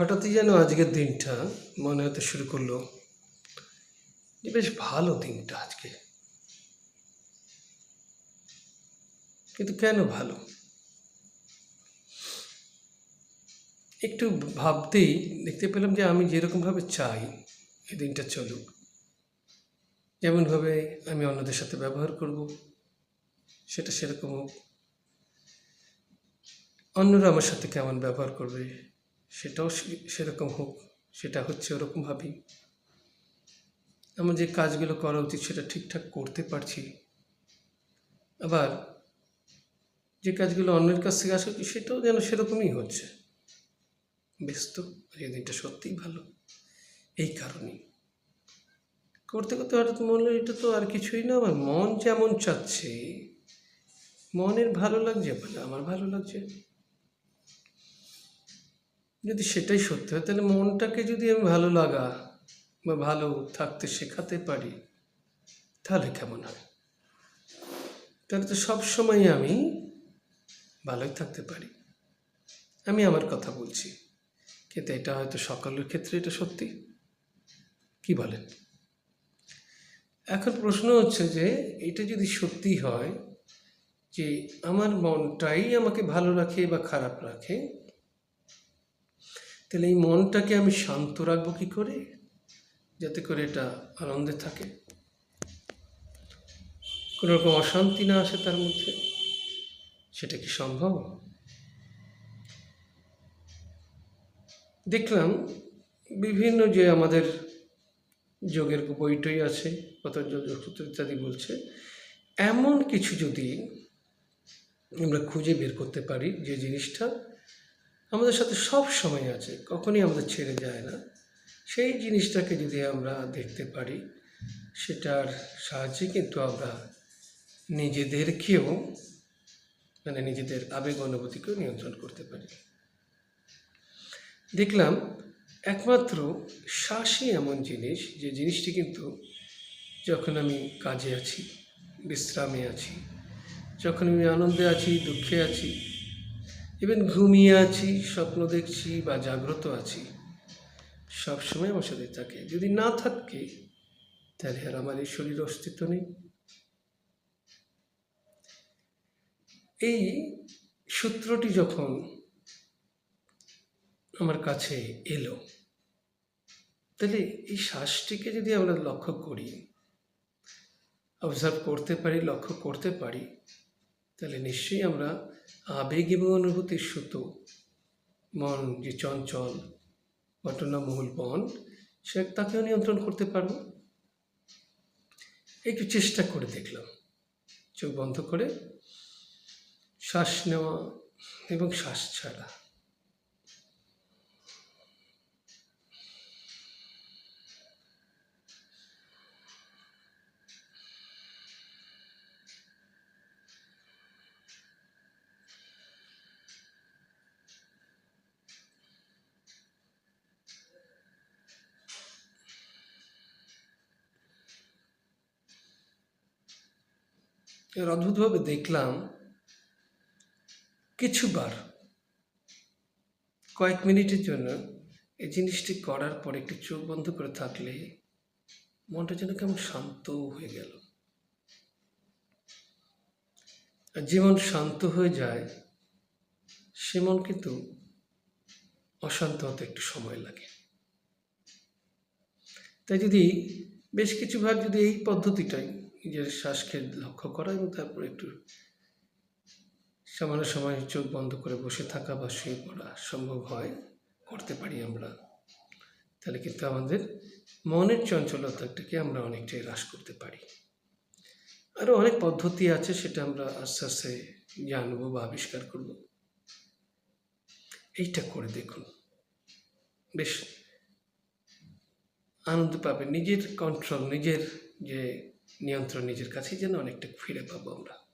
হঠাৎই যেন আজকের দিনটা মনে হতে শুরু করল যে বেশ ভালো দিনটা আজকে। কিন্তু কেন ভালো? একটু ভাবতেই দেখতে পেলাম যে আমি যেরকমভাবে চাই এই দিনটা চলুক। যেমনভাবে আমি অন্যদের সাথে ব্যবহার করব, সেটা সেরকম হোক। অন্যরা আমার সাথে কেমন ব্যবহার করবে সেটাও সেরকম হোক, সেটা হচ্ছে ওরকমভাবেই। আমার যে কাজগুলো করা উচিত সেটা ঠিকঠাক করতে পারছি। আবার যে কাজগুলো অন্যের কাছ থেকে আসা উচিত সেটাও যেন সেরকমই হচ্ছে। ব্যস্ত এই দিনটা সত্যিই ভালো। এই কারণেই। করতে করতে হঠাৎ মনে হলো এটা তো আর কিছুই না, আমার মন যেমন চাচ্ছে, মনের ভালো লাগছে আমার ভালো লাগছে। যদি সেটাই সত্যি হয়, তাহলে মনটাকে যদি আমি ভালো লাগা বা ভালো থাকতে শেখাতে পারি, তাহলে কেমন হয়? তাহলে তো সব সময় আমি ভালোই থাকতে পারি। আমি আমার কথা বলছি। কিন্তু এটা হয়তো সকলের ক্ষেত্রে এটা সত্যি। কি বলেন? এখন প্রশ্ন হচ্ছে যে, এটা যদি সত্যি হয় যে, আমার মনটাই আমাকে ভালো রাখে বা খারাপ রাখে তাহলে এই মনটাকে আমি শান্ত রাখব কি করে? যাতে করে এটা আনন্দে থাকে। কোনো রকম অশান্তি না আসে তার মধ্যে। সেটা কি সম্ভব? দেখলাম বিভিন্ন যে আমাদের যোগের বইটই আছে, পতঞ্জল ইত্যাদি বলছে, এমন কিছু যদি আমরা খুঁজে বের করতে পারি যে জিনিসটা আমাদের সাথে সব সময় আছে, কখনই আমাদের ছেড়ে যায় না। সেই জিনিসটাকে যদি আমরা দেখতে পারি, সেটার সাহায্যে কিন্তু আমরা নিজেদেরকেও মানে নিজেদের আবেগ অনুভূতিকেও নিয়ন্ত্রণ করতে পারি। দেখলাম, একমাত্র শ্বাসই এমন জিনিস, যে জিনিসটি কিন্তু যখন আমি কাজে আছি, বিশ্রামে আছি, যখন আমি আনন্দে আছি, দুঃখে আছি ইভেন ঘুমিয়ে আছি, স্বপ্ন দেখছি বা জাগ্রত আছি, সব সময় আমার সাথে থাকে। যদি না থাকে, তাহলে আর আমার এই শরীর অস্তিত্ব নেই। এই সূত্রটি যখন আমার কাছে এলো, তাহলে এই শ্বাসটিকে যদি আমরা লক্ষ্য করি অবজার্ভ করতে পারি, লক্ষ্য করতে পারি, তাহলে নিশ্চয়ই আমরা আবেগ এবং অনুভূতির সুতো, মন যে চঞ্চল ঘটনামূল বন, সে তাকেও নিয়ন্ত্রণ করতে পারব। একটু চেষ্টা করে দেখলাম। চোখ বন্ধ করে শ্বাস নেওয়া এবং শ্বাস ছাড়া। এর অদ্ভুতভাবে দেখলাম কিছুবার, কয়েক মিনিটের জন্য এই জিনিসটি করার পর একটু চোখ বন্ধ করে থাকলে মনটা যেন কেমন শান্ত হয়ে গেল। আর যে মন শান্ত হয়ে যায় সে মন কিন্তু অশান্ত হতে একটু সময় লাগে। তাই যদি বেশ কিছুবার যদি এই পদ্ধতিটাই নিজের শ্বাসকে লক্ষ্য করা এবং তারপর একটু সামান্য সময় চোখ বন্ধ করে বসে থাকা বা শুয়ে পড়া সম্ভব হয়, করতে পারি আমরা। তাহলে কিন্তু আমাদের মনের চঞ্চলতাটাকে আমরা অনেকটাই হ্রাস করতে পারি। আরও অনেক পদ্ধতি আছে সেটা আমরা আস্তে আস্তে জানব বা আবিষ্কার করব। এইটা করে দেখুন। বেশ আনন্দ পাবে নিজের কন্ট্রোল নিজের যে নিয়ন্ত্রণ নিজের কাছেই যেন অনেকটা ফিরে পাবো আমরা।